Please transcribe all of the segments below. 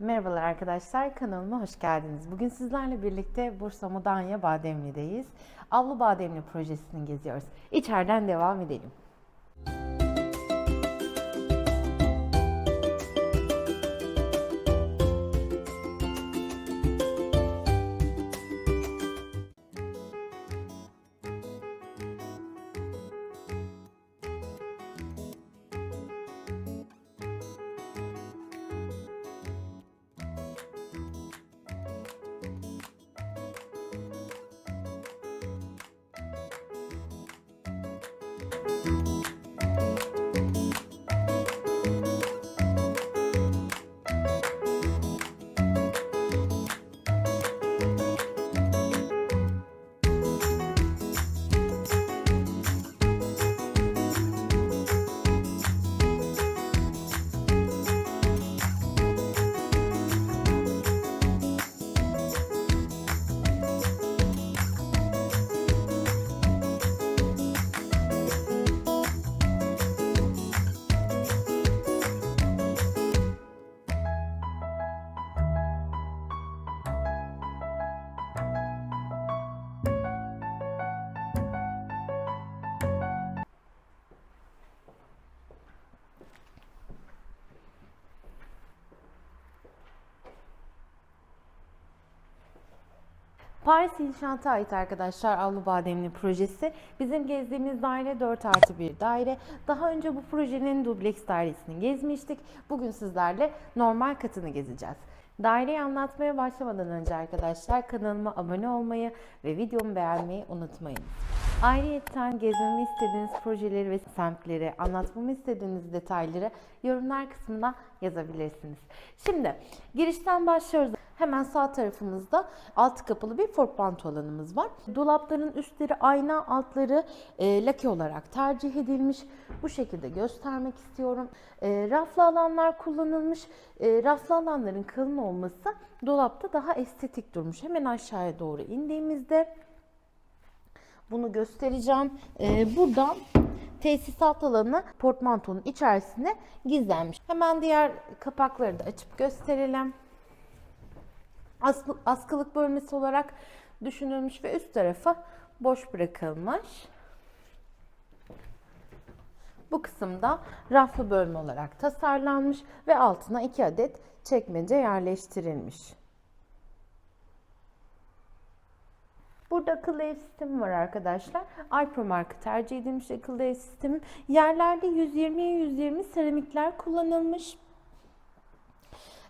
Merhabalar arkadaşlar, kanalıma hoş geldiniz. Bugün sizlerle birlikte Bursa Mudanya Bademli'deyiz. Avlu Bademli projesini geziyoruz. İçeriden devam edelim. Paris İnşaat'a ait arkadaşlar Avlu Bademli projesi. Bizim gezdiğimiz daire 4 artı 1 daire. Daha önce bu projenin dubleks dairesini gezmiştik. Bugün sizlerle normal katını gezeceğiz. Daireyi anlatmaya başlamadan önce arkadaşlar kanalıma abone olmayı ve videomu beğenmeyi unutmayın. Ayrıyeten gezmemi istediğiniz projeleri ve semtleri, anlatmamı istediğiniz detayları yorumlar kısmına yazabilirsiniz. Şimdi girişten başlıyoruz. Hemen sağ tarafımızda altı kapılı bir portmanto alanımız var. Dolapların üstleri ayna, altları e, lake olarak tercih edilmiş. Bu şekilde göstermek istiyorum. E, raflı alanlar kullanılmış. E, raflı alanların kalın olması dolapta daha estetik durmuş. Hemen aşağıya doğru indiğimizde bunu göstereceğim. Ee, buradan tesisat alanı portmantonun içerisine gizlenmiş. Hemen diğer kapakları da açıp gösterelim. Askılık bölmesi olarak düşünülmüş ve üst tarafı boş bırakılmış. Bu kısımda raflı bölme olarak tasarlanmış ve altına iki adet çekmece yerleştirilmiş. Burada akıllı ev sistemi var arkadaşlar. Alpro marka tercih edilmiş akıllı ev sistemi. Yerlerde 120'ye 120 seramikler kullanılmış.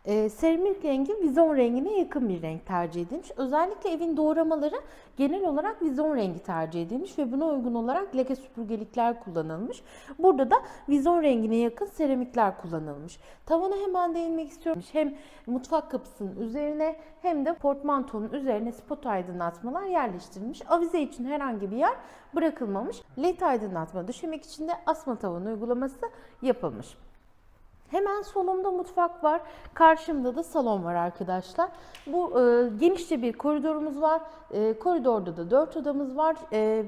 Ee, seramik rengi vizon rengine yakın bir renk tercih edilmiş. Özellikle evin doğramaları genel olarak vizon rengi tercih edilmiş ve buna uygun olarak leke süpürgelikler kullanılmış. Burada da vizon rengine yakın seramikler kullanılmış. Tavana hemen değinmek istiyorum. Hem mutfak kapısının üzerine hem de portmantonun üzerine spot aydınlatmalar yerleştirilmiş. Avize için herhangi bir yer bırakılmamış. LED aydınlatma döşemek için de asma tavan uygulaması yapılmış. Hemen solumda mutfak var. Karşımda da salon var arkadaşlar. Bu e, genişçe bir koridorumuz var. E, koridorda da dört odamız var. E,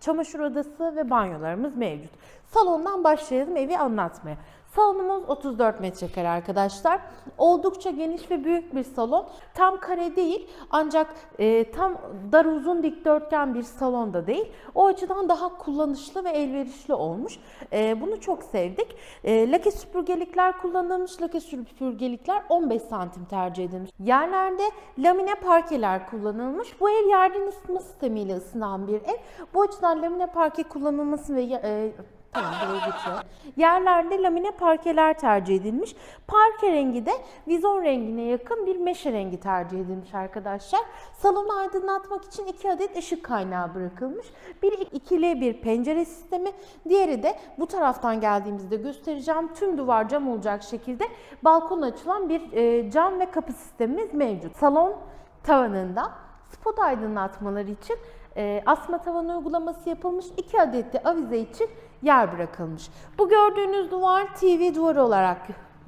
çamaşır odası ve banyolarımız mevcut. Salondan başlayalım evi anlatmaya. Salonumuz 34 metrekare arkadaşlar. Oldukça geniş ve büyük bir salon. Tam kare değil ancak e, tam dar uzun dikdörtgen bir salon da değil. O açıdan daha kullanışlı ve elverişli olmuş. E, bunu çok sevdik. E, lake süpürgelikler kullanılmış. Lake süpürgelikler 15 santim tercih edilmiş. Yerlerde lamine parkeler kullanılmış. Bu ev yerden ısıtma sistemiyle ısınan bir ev. Bu açıdan lamine parke kullanılması ve e. Yerlerde lamine parkeler tercih edilmiş. Parke rengi de vizon rengine yakın bir meşe rengi tercih edilmiş arkadaşlar. Salonu aydınlatmak için iki adet ışık kaynağı bırakılmış. Biri ikili bir pencere sistemi, diğeri de bu taraftan geldiğimizde göstereceğim tüm duvar cam olacak şekilde balkon açılan bir e, cam ve kapı sistemimiz mevcut. Salon tavanında spot aydınlatmaları için e, asma tavan uygulaması yapılmış. 2 adet de avize için yer bırakılmış. Bu gördüğünüz duvar TV duvarı olarak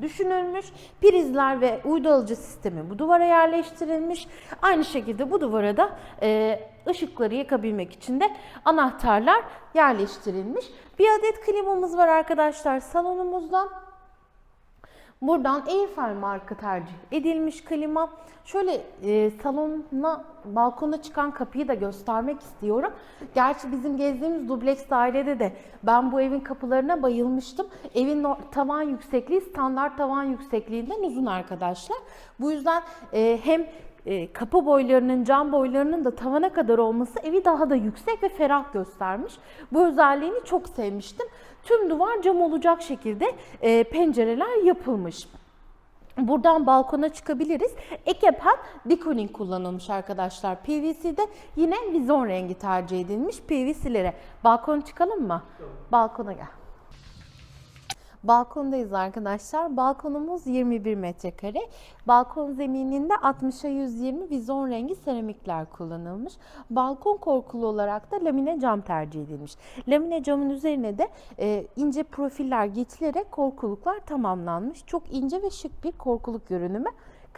düşünülmüş. Prizler ve uydu alıcı sistemi bu duvara yerleştirilmiş. Aynı şekilde bu duvara da e, ışıkları yakabilmek için de anahtarlar yerleştirilmiş. Bir adet klimamız var arkadaşlar salonumuzda. Buradan Airfare marka tercih edilmiş klima. Şöyle e, salona, balkona çıkan kapıyı da göstermek istiyorum. Gerçi bizim gezdiğimiz dubleks dairede de ben bu evin kapılarına bayılmıştım. Evin tavan yüksekliği standart tavan yüksekliğinden uzun arkadaşlar. Bu yüzden e, hem e, kapı boylarının, cam boylarının da tavana kadar olması evi daha da yüksek ve ferah göstermiş. Bu özelliğini çok sevmiştim. Tüm duvar cam olacak şekilde e, pencereler yapılmış. Buradan balkona çıkabiliriz. Ekepen deconing kullanılmış arkadaşlar. PVC'de yine vizon rengi tercih edilmiş PVC'lere. Balkona çıkalım mı? Balkona gel. Balkondayız arkadaşlar. Balkonumuz 21 metrekare. Balkon zemininde 60'a 120 vizon rengi seramikler kullanılmış. Balkon korkulu olarak da lamine cam tercih edilmiş. Lamine camın üzerine de e, ince profiller geçilerek korkuluklar tamamlanmış. Çok ince ve şık bir korkuluk görünümü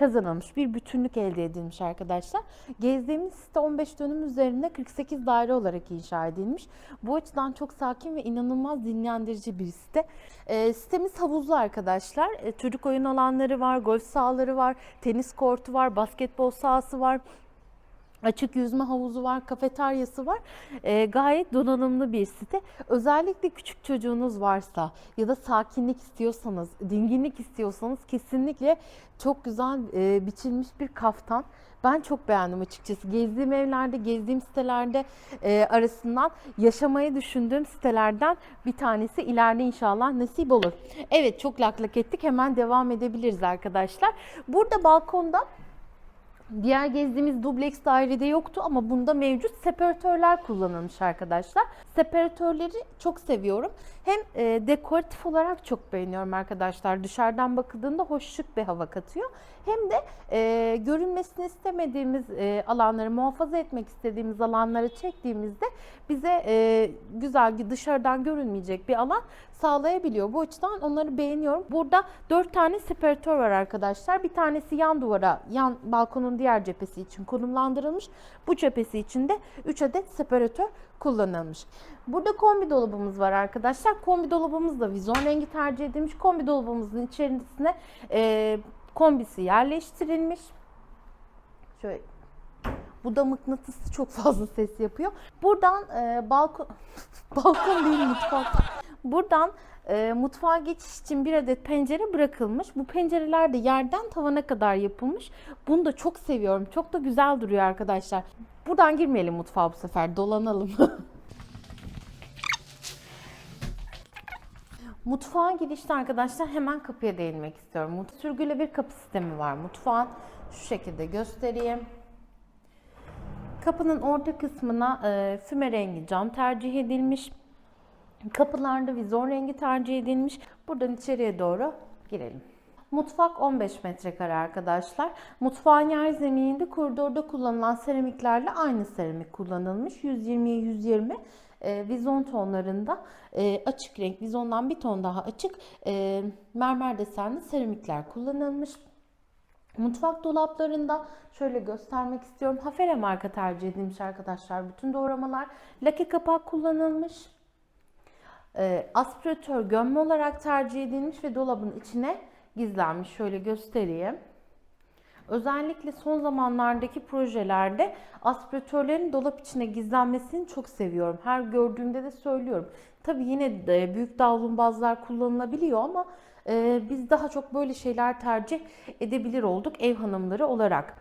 kazanılmış. Bir bütünlük elde edilmiş arkadaşlar. Gezdiğimiz site 15 dönüm üzerinde 48 daire olarak inşa edilmiş. Bu açıdan çok sakin ve inanılmaz dinlendirici bir site. E, sitemiz havuzlu arkadaşlar. E, çocuk oyun alanları var, golf sahaları var, tenis kortu var, basketbol sahası var. Açık yüzme havuzu var, kafeteryası var. Ee, gayet donanımlı bir site. Özellikle küçük çocuğunuz varsa ya da sakinlik istiyorsanız, dinginlik istiyorsanız kesinlikle çok güzel e, biçilmiş bir kaftan. Ben çok beğendim açıkçası. Gezdiğim evlerde, gezdiğim sitelerde e, arasından yaşamayı düşündüğüm sitelerden bir tanesi ileride inşallah nasip olur. Evet çok lak lak ettik. Hemen devam edebiliriz arkadaşlar. Burada balkonda Diğer gezdiğimiz dubleks dairede yoktu ama bunda mevcut separatörler kullanılmış arkadaşlar. Separatörleri çok seviyorum. Hem e, dekoratif olarak çok beğeniyorum arkadaşlar. Dışarıdan bakıldığında hoş şık bir hava katıyor. Hem de e, görünmesini istemediğimiz e, alanları, muhafaza etmek istediğimiz alanları çektiğimizde bize e, güzel dışarıdan görünmeyecek bir alan sağlayabiliyor. Bu açıdan onları beğeniyorum. Burada 4 tane separatör var arkadaşlar. Bir tanesi yan duvara, yan balkonun diğer cephesi için konumlandırılmış. Bu cephesi için de 3 adet separatör kullanılmış. Burada kombi dolabımız var arkadaşlar. Kombi dolabımız da vizon rengi tercih edilmiş. Kombi dolabımızın içerisine e, kombisi yerleştirilmiş. Şöyle bu da mıknatısı çok fazla ses yapıyor. Buradan e, balkon balkon değil mutfak. Buradan e, mutfağa geçiş için bir adet pencere bırakılmış. Bu pencereler de yerden tavana kadar yapılmış. Bunu da çok seviyorum. Çok da güzel duruyor arkadaşlar. Buradan girmeyelim mutfağa bu sefer. Dolanalım. Mutfağa girişte arkadaşlar hemen kapıya değinmek istiyorum. Sürgülü bir kapı sistemi var mutfağın. Şu şekilde göstereyim. Kapının orta kısmına e, füme rengi cam tercih edilmiş. Kapılarda vizon rengi tercih edilmiş. Buradan içeriye doğru girelim. Mutfak 15 metrekare arkadaşlar. Mutfağın yer zemininde koridorda kullanılan seramiklerle aynı seramik kullanılmış. 120'ye 120 e, vizon tonlarında e, açık renk, vizondan bir ton daha açık e, mermer desenli seramikler kullanılmış. Mutfak dolaplarında şöyle göstermek istiyorum. Hafere marka tercih edilmiş arkadaşlar. Bütün doğramalar lake kapak kullanılmış. E, aspiratör gömme olarak tercih edilmiş ve dolabın içine gizlenmiş. Şöyle göstereyim. Özellikle son zamanlardaki projelerde aspiratörlerin dolap içine gizlenmesini çok seviyorum. Her gördüğümde de söylüyorum. Tabii yine de büyük davlumbazlar kullanılabiliyor ama e, biz daha çok böyle şeyler tercih edebilir olduk ev hanımları olarak.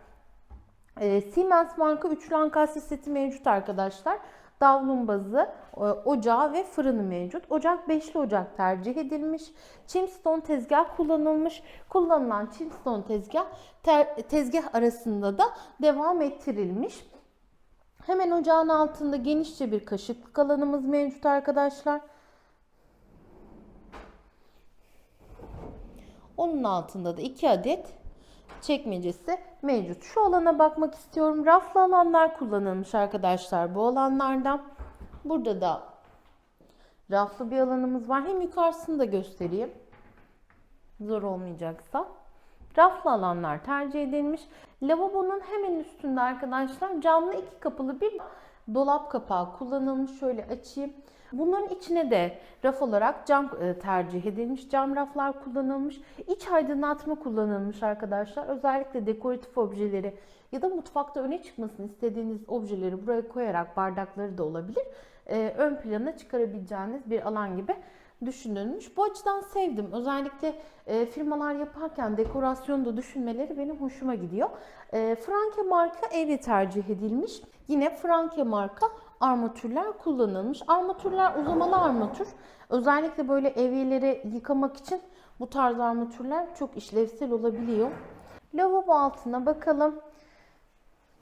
E, Siemens marka üçlü ankastre seti mevcut arkadaşlar. Davlumbazı, e, ocağı ve fırını mevcut. Ocak beşli ocak tercih edilmiş. Chimstone tezgah kullanılmış. Kullanılan Chimstone tezgah ter- tezgah arasında da devam ettirilmiş. Hemen ocağın altında genişçe bir kaşıklık alanımız mevcut arkadaşlar. Onun altında da 2 adet çekmecesi mevcut. Şu alana bakmak istiyorum. Raflı alanlar kullanılmış arkadaşlar bu alanlardan. Burada da raflı bir alanımız var. Hem yukarısını da göstereyim. Zor olmayacaksa. Raflı alanlar tercih edilmiş. Lavabonun hemen üstünde arkadaşlar camlı iki kapılı bir dolap kapağı kullanılmış. Şöyle açayım. Bunların içine de raf olarak cam e, tercih edilmiş. Cam raflar kullanılmış. İç aydınlatma kullanılmış arkadaşlar. Özellikle dekoratif objeleri ya da mutfakta öne çıkmasını istediğiniz objeleri buraya koyarak bardakları da olabilir. e, ön plana çıkarabileceğiniz bir alan gibi düşünülmüş. Bu açıdan sevdim. Özellikle e, firmalar yaparken dekorasyonu da düşünmeleri benim hoşuma gidiyor. E, Franke marka evye tercih edilmiş. Yine Franke marka armatürler kullanılmış. Armatürler uzamalı armatür. Özellikle böyle evyeleri yıkamak için bu tarz armatürler çok işlevsel olabiliyor. Lavabo altına bakalım.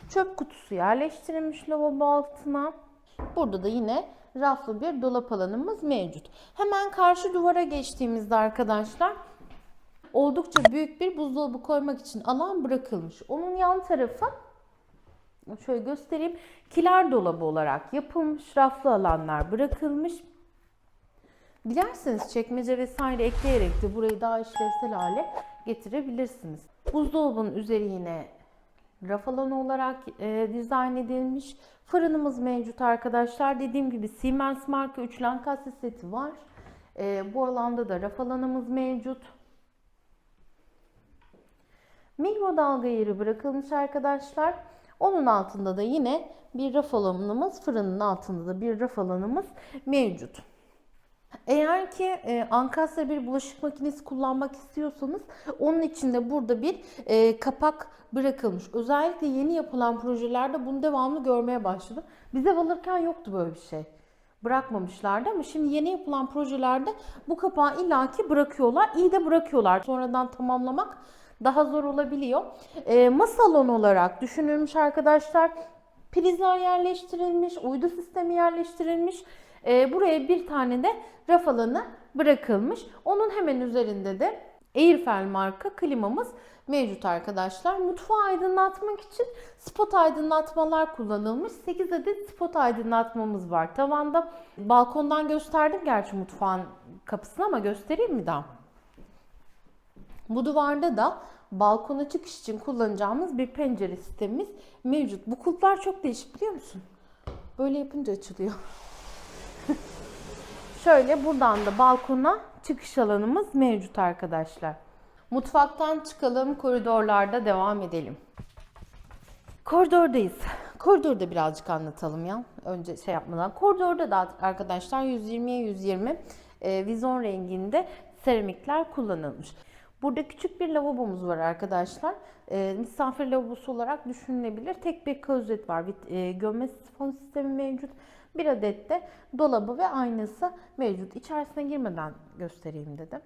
Çöp kutusu yerleştirilmiş lavabo altına. Burada da yine raflı bir dolap alanımız mevcut. Hemen karşı duvara geçtiğimizde arkadaşlar oldukça büyük bir buzdolabı koymak için alan bırakılmış. Onun yan tarafı şöyle göstereyim. Kiler dolabı olarak yapılmış. Raflı alanlar bırakılmış. Dilerseniz çekmece vesaire ekleyerek de burayı daha işlevsel hale getirebilirsiniz. Buzdolabının üzeri yine raf alanı olarak e, dizayn edilmiş. Fırınımız mevcut arkadaşlar. Dediğim gibi Siemens marka 3 lankasya seti var. E, bu alanda da raf alanımız mevcut. Mikrodalga yeri bırakılmış arkadaşlar. Onun altında da yine bir raf alanımız, fırının altında da bir raf alanımız mevcut. Eğer ki e, Ankasya bir bulaşık makinesi kullanmak istiyorsanız onun için de burada bir e, kapak bırakılmış. Özellikle yeni yapılan projelerde bunu devamlı görmeye başladım. Bize alırken yoktu böyle bir şey. Bırakmamışlardı ama şimdi yeni yapılan projelerde bu kapağı illaki bırakıyorlar. İyi de bırakıyorlar. Sonradan tamamlamak daha zor olabiliyor. E, masa salonu olarak düşünülmüş arkadaşlar. Prizler yerleştirilmiş, uydu sistemi yerleştirilmiş. E, buraya bir tane de raf alanı bırakılmış. Onun hemen üzerinde de Airfel marka klimamız mevcut arkadaşlar. Mutfağı aydınlatmak için spot aydınlatmalar kullanılmış. 8 adet spot aydınlatmamız var. Tavanda balkondan gösterdim gerçi mutfağın kapısını ama göstereyim mi daha? Bu duvarda da balkona çıkış için kullanacağımız bir pencere sistemimiz mevcut. Bu kulplar çok değişik biliyor musun? Böyle yapınca açılıyor. Şöyle buradan da balkona çıkış alanımız mevcut arkadaşlar. Mutfaktan çıkalım, koridorlarda devam edelim. Koridordayız. Koridorda birazcık anlatalım ya. Önce şey yapmadan. Koridorda da arkadaşlar 120'ye 120 e, vizon renginde seramikler kullanılmış. Burada küçük bir lavabomuz var arkadaşlar. E, misafir lavabosu olarak düşünülebilir. Tek bir klozet var. E, gömme sifon sistemi mevcut. Bir adet de dolabı ve aynası mevcut. İçerisine girmeden göstereyim dedim.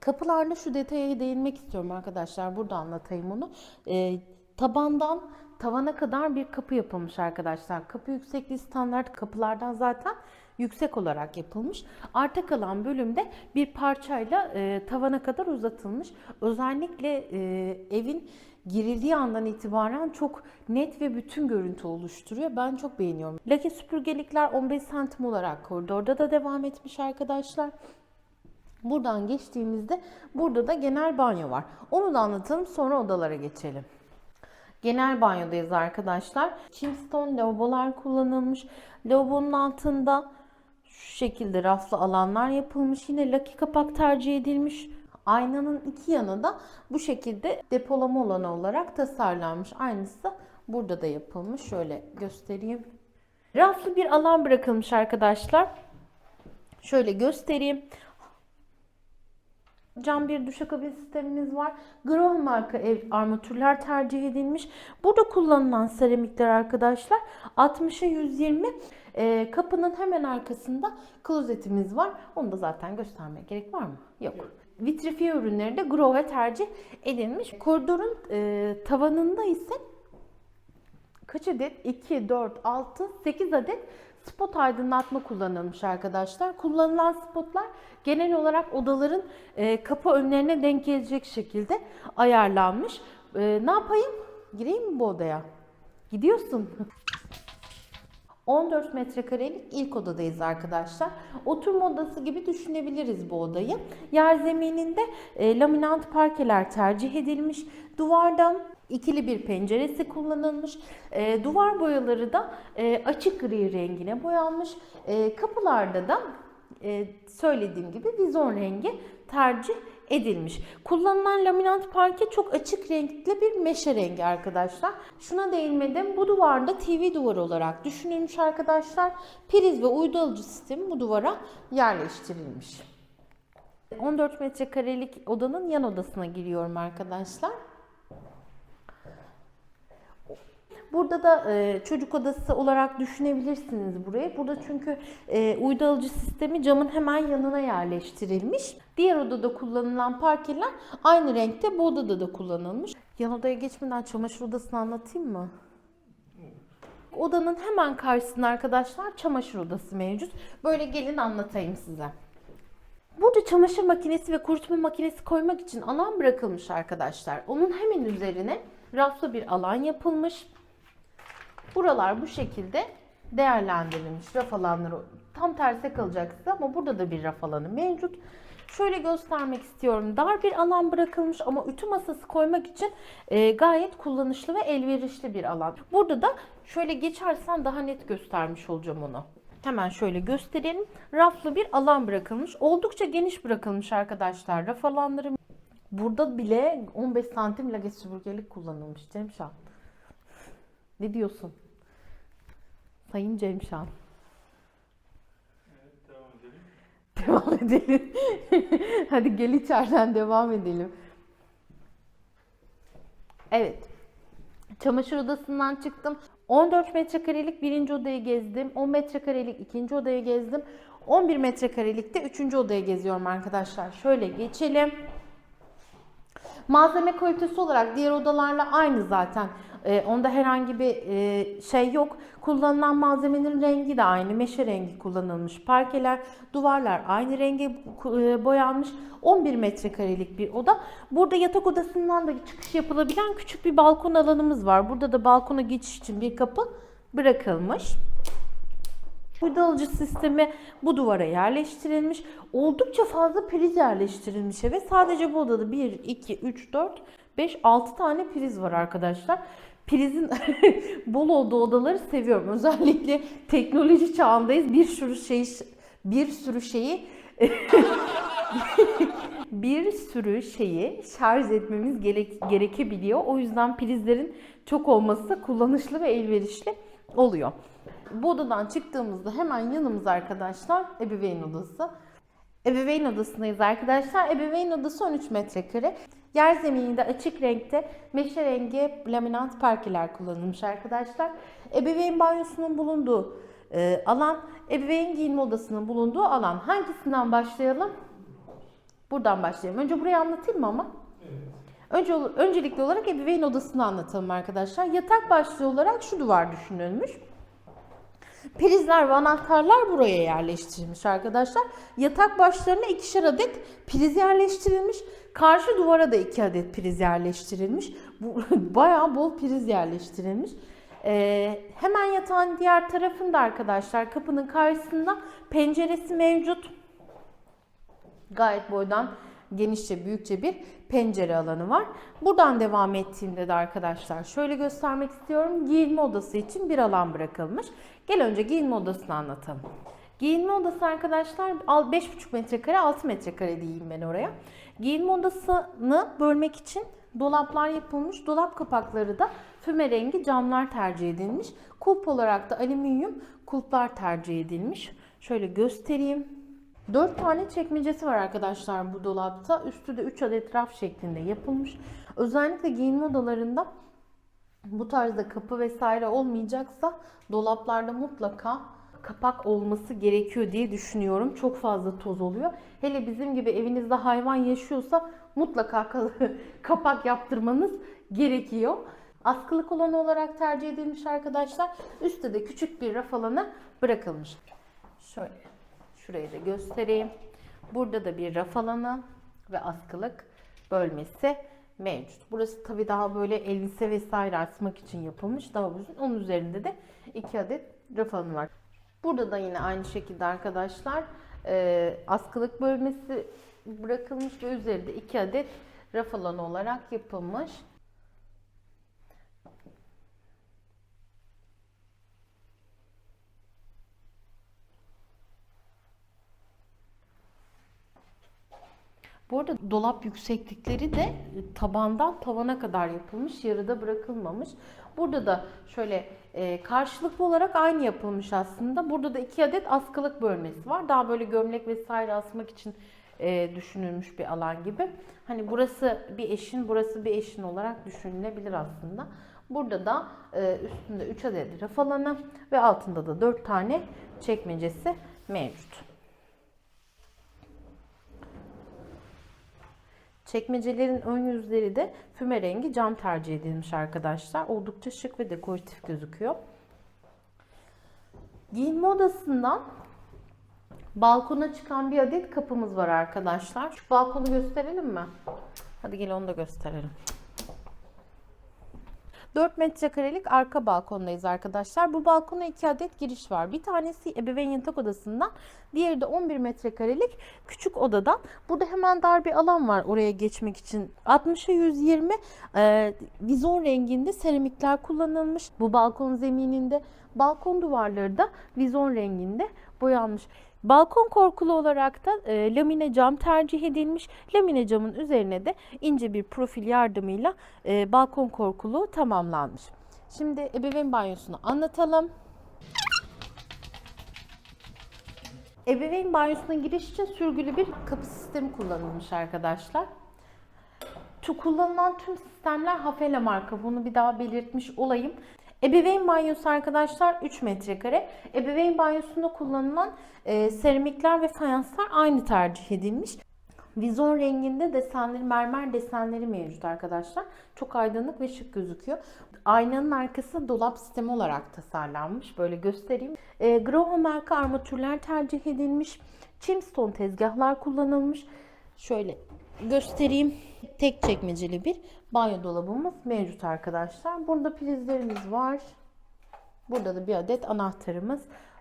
Kapılarda şu detaya değinmek istiyorum arkadaşlar. Burada anlatayım onu. Ee, tabandan tavana kadar bir kapı yapılmış arkadaşlar. Kapı yüksekliği standart kapılardan zaten yüksek olarak yapılmış. Arta kalan bölümde bir parçayla e, tavana kadar uzatılmış. Özellikle e, evin girildiği andan itibaren çok net ve bütün görüntü oluşturuyor. Ben çok beğeniyorum. Lake süpürgelikler 15 santim olarak koridorda da devam etmiş arkadaşlar. Buradan geçtiğimizde burada da genel banyo var. Onu da anlatalım sonra odalara geçelim. Genel banyodayız arkadaşlar. Kingston lavabolar kullanılmış. Lavabonun altında şu şekilde raflı alanlar yapılmış. Yine laki kapak tercih edilmiş. Aynanın iki yanı da bu şekilde depolama alanı olarak tasarlanmış. Aynısı burada da yapılmış. Şöyle göstereyim. Raflı bir alan bırakılmış arkadaşlar. Şöyle göstereyim. Cam bir duşakabin sistemimiz var. Grow marka ev armatürler tercih edilmiş. Burada kullanılan seramikler arkadaşlar 60'a 120. Ee, kapının hemen arkasında klozetimiz var. Onu da zaten göstermeye gerek var mı? Yok. Vitrifiye ürünleri de Grove'e tercih edilmiş. Koridorun e, tavanında ise kaç adet? 2, 4, 6, 8 adet spot aydınlatma kullanılmış arkadaşlar. Kullanılan spotlar genel olarak odaların e, kapı önlerine denk gelecek şekilde ayarlanmış. E, ne yapayım? Gireyim mi bu odaya? Gidiyorsun. 14 metrekarelik ilk odadayız arkadaşlar. Oturma odası gibi düşünebiliriz bu odayı. Yer zemininde e, laminant parkeler tercih edilmiş. Duvardan ikili bir penceresi kullanılmış. E, duvar boyaları da e, açık gri rengine boyanmış. E, kapılarda da e, söylediğim gibi vizon rengi tercih edilmiş. Kullanılan laminant parke çok açık renkli bir meşe rengi arkadaşlar. Şuna değinmedim. Bu duvarda TV duvarı olarak düşünülmüş arkadaşlar. Priz ve uydu alıcı sistemi bu duvara yerleştirilmiş. 14 metrekarelik odanın yan odasına giriyorum arkadaşlar. Burada da e, çocuk odası olarak düşünebilirsiniz burayı. Burada çünkü e, uydu alıcı sistemi camın hemen yanına yerleştirilmiş. Diğer odada kullanılan parkeler aynı renkte bu odada da kullanılmış. Yan odaya geçmeden çamaşır odasını anlatayım mı? Odanın hemen karşısında arkadaşlar çamaşır odası mevcut. Böyle gelin anlatayım size. Burada çamaşır makinesi ve kurutma makinesi koymak için alan bırakılmış arkadaşlar. Onun hemen üzerine raflı bir alan yapılmış. Buralar bu şekilde değerlendirilmiş. Raf alanları tam terse kalacak size ama burada da bir raf alanı mevcut. Şöyle göstermek istiyorum. Dar bir alan bırakılmış ama ütü masası koymak için e, gayet kullanışlı ve elverişli bir alan. Burada da şöyle geçersen daha net göstermiş olacağım onu. Hemen şöyle gösterelim. Raflı bir alan bırakılmış. Oldukça geniş bırakılmış arkadaşlar raf alanları. Burada bile 15 santim lage süpürgelik kullanılmış Cemşan. Ne diyorsun? Sayın Cemşan. Evet, devam edelim. Devam edelim. Hadi gel içeriden devam edelim. Evet. Çamaşır odasından çıktım. 14 metrekarelik birinci odayı gezdim. 10 metrekarelik ikinci odayı gezdim. 11 metrekarelik de üçüncü odayı geziyorum arkadaşlar. Şöyle geçelim. Malzeme kalitesi olarak diğer odalarla aynı zaten. Ee, onda herhangi bir e, şey yok. Kullanılan malzemenin rengi de aynı. Meşe rengi kullanılmış. Parkeler, duvarlar aynı renge e, boyanmış. 11 metrekarelik bir oda. Burada yatak odasından da çıkış yapılabilen küçük bir balkon alanımız var. Burada da balkona geçiş için bir kapı bırakılmış. Alıcı sistemi bu duvara yerleştirilmiş. Oldukça fazla priz yerleştirilmiş ve sadece bu odada 1, 2, 3, 4, 5, 6 tane priz var arkadaşlar. Prizin bol olduğu odaları seviyorum. Özellikle teknoloji çağındayız. Bir sürü şey bir sürü şeyi bir sürü şeyi şarj etmemiz gerek, gerekebiliyor. O yüzden prizlerin çok olması kullanışlı ve elverişli oluyor. Bu odadan çıktığımızda hemen yanımız arkadaşlar ebeveyn odası. Ebeveyn odasındayız arkadaşlar. Ebeveyn odası 13 metrekare. Yer zemininde açık renkte meşe rengi laminant parkeler kullanılmış arkadaşlar. Ebeveyn banyosunun bulunduğu e, alan, ebeveyn giyinme odasının bulunduğu alan. Hangisinden başlayalım? Buradan başlayalım. Önce burayı anlatayım mı ama? Önce, öncelikli olarak ebeveyn odasını anlatalım arkadaşlar. Yatak başlığı olarak şu duvar düşünülmüş. Prizler ve anahtarlar buraya yerleştirilmiş arkadaşlar. Yatak başlarına ikişer adet priz yerleştirilmiş. Karşı duvara da iki adet priz yerleştirilmiş. Bu bayağı bol priz yerleştirilmiş. Ee, hemen yatağın diğer tarafında arkadaşlar kapının karşısında penceresi mevcut. Gayet boydan genişçe büyükçe bir pencere alanı var. Buradan devam ettiğimde de arkadaşlar şöyle göstermek istiyorum. Giyinme odası için bir alan bırakılmış. Gel önce giyinme odasını anlatalım. Giyinme odası arkadaşlar 5,5 metrekare 6 metrekare diyeyim ben oraya. Giyinme odasını bölmek için dolaplar yapılmış. Dolap kapakları da füme rengi camlar tercih edilmiş. Kulp olarak da alüminyum kulplar tercih edilmiş. Şöyle göstereyim. 4 tane çekmecesi var arkadaşlar bu dolapta. Üstü de 3 adet raf şeklinde yapılmış. Özellikle giyinme odalarında bu tarzda kapı vesaire olmayacaksa dolaplarda mutlaka kapak olması gerekiyor diye düşünüyorum. Çok fazla toz oluyor. Hele bizim gibi evinizde hayvan yaşıyorsa mutlaka kapak yaptırmanız gerekiyor. Askılı kolon olarak tercih edilmiş arkadaşlar. Üstte de küçük bir raf alanı bırakılmış. Şöyle şurayı da göstereyim. Burada da bir raf alanı ve askılık bölmesi mevcut. Burası tabii daha böyle elbise vesaire asmak için yapılmış. Daha uzun. Onun üzerinde de iki adet raf alanı var. Burada da yine aynı şekilde arkadaşlar e, askılık bölmesi bırakılmış ve üzerinde 2 adet raf alanı olarak yapılmış. Bu arada dolap yükseklikleri de tabandan tavana kadar yapılmış, yarıda bırakılmamış. Burada da şöyle e, karşılıklı olarak aynı yapılmış aslında. Burada da iki adet askılık bölmesi var. Daha böyle gömlek vesaire asmak için e, düşünülmüş bir alan gibi. Hani burası bir eşin, burası bir eşin olarak düşünülebilir aslında. Burada da e, üstünde 3 adet raf alanı ve altında da 4 tane çekmecesi mevcut. Çekmecelerin ön yüzleri de füme rengi cam tercih edilmiş arkadaşlar. Oldukça şık ve dekoratif gözüküyor. Giyinme odasından balkona çıkan bir adet kapımız var arkadaşlar. Şu balkonu gösterelim mi? Hadi gel onu da gösterelim. 4 metrekarelik arka balkondayız arkadaşlar. Bu balkona 2 adet giriş var. Bir tanesi ebeveyn yatak odasından, diğeri de 11 metrekarelik küçük odadan. Burada hemen dar bir alan var oraya geçmek için. 60'a 120 e, vizon renginde seramikler kullanılmış. Bu balkon zemininde balkon duvarları da vizon renginde boyanmış. Balkon korkulu olarak da e, lamine cam tercih edilmiş. Lamine camın üzerine de ince bir profil yardımıyla e, balkon korkulu tamamlanmış. Şimdi ebeveyn banyosunu anlatalım. Ebeveyn banyosuna giriş için sürgülü bir kapı sistemi kullanılmış arkadaşlar. Kullanılan tüm sistemler Hafele marka. Bunu bir daha belirtmiş olayım. Ebeveyn banyosu arkadaşlar 3 metrekare. Ebeveyn banyosunda kullanılan e, seramikler ve fayanslar aynı tercih edilmiş. Vizon renginde desenleri, mermer desenleri mevcut arkadaşlar. Çok aydınlık ve şık gözüküyor. Aynanın arkası dolap sistemi olarak tasarlanmış. Böyle göstereyim. E, Groho marka armatürler tercih edilmiş. Chimstone tezgahlar kullanılmış. Şöyle göstereyim. Tek çekmeceli bir banyo dolabımız mevcut arkadaşlar. Burada prizlerimiz var. Burada da bir adet anahtarımız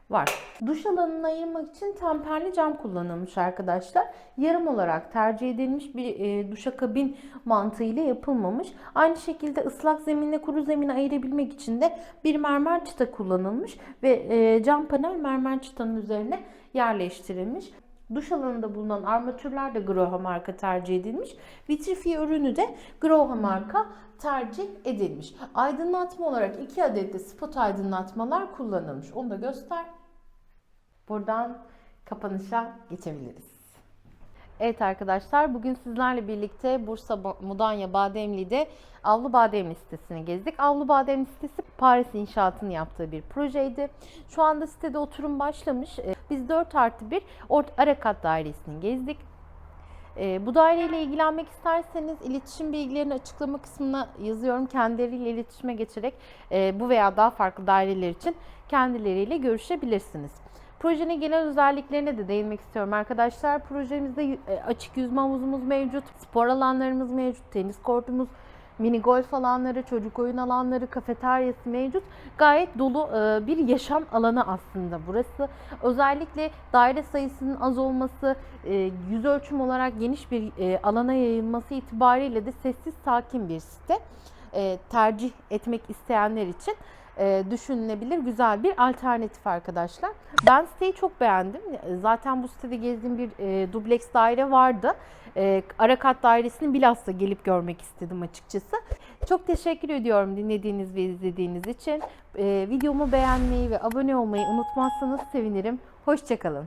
var. Duş alanını ayırmak için temperli cam kullanılmış arkadaşlar. Yarım olarak tercih edilmiş bir e, duşakabin mantığıyla yapılmamış. Aynı şekilde ıslak zeminle kuru zemini ayırabilmek için de bir mermer çıta kullanılmış ve e, cam panel mermer çıtanın üzerine yerleştirilmiş. Duş alanında bulunan armatürler de Grohe marka tercih edilmiş. Vitrifiye ürünü de Grohe marka tercih edilmiş. Aydınlatma olarak iki adet de spot aydınlatmalar kullanılmış. Onu da göster. Buradan kapanışa geçebiliriz. Evet arkadaşlar bugün sizlerle birlikte Bursa Mudanya Bademli'de Avlu Bademli sitesini gezdik. Avlu Bademli sitesi Paris inşaatını yaptığı bir projeydi. Şu anda sitede oturum başlamış. Ee, Biz 4 artı 1 Ort Arakat dairesini gezdik. Ee, bu daireyle ilgilenmek isterseniz iletişim bilgilerini açıklama kısmına yazıyorum. Kendileriyle iletişime geçerek e, bu veya daha farklı daireler için kendileriyle görüşebilirsiniz. Projenin genel özelliklerine de değinmek istiyorum arkadaşlar. Projemizde e, açık yüzme havuzumuz mevcut, spor alanlarımız mevcut, tenis kortumuz, mini golf alanları, çocuk oyun alanları, kafeteryası mevcut. Gayet dolu e, bir yaşam alanı aslında burası. Özellikle daire sayısının az olması, e, yüz ölçüm olarak geniş bir alana yayılması itibariyle de sessiz sakin bir site. Tercih etmek isteyenler için e, düşünülebilir güzel bir alternatif arkadaşlar. Ben siteyi çok beğendim. Zaten bu sitede gezdiğim bir e, dubleks daire vardı. E, Arakat dairesini bilhassa gelip görmek istedim açıkçası. Çok teşekkür ediyorum dinlediğiniz ve izlediğiniz için. E, videomu beğenmeyi ve abone olmayı unutmazsanız sevinirim. Hoşçakalın.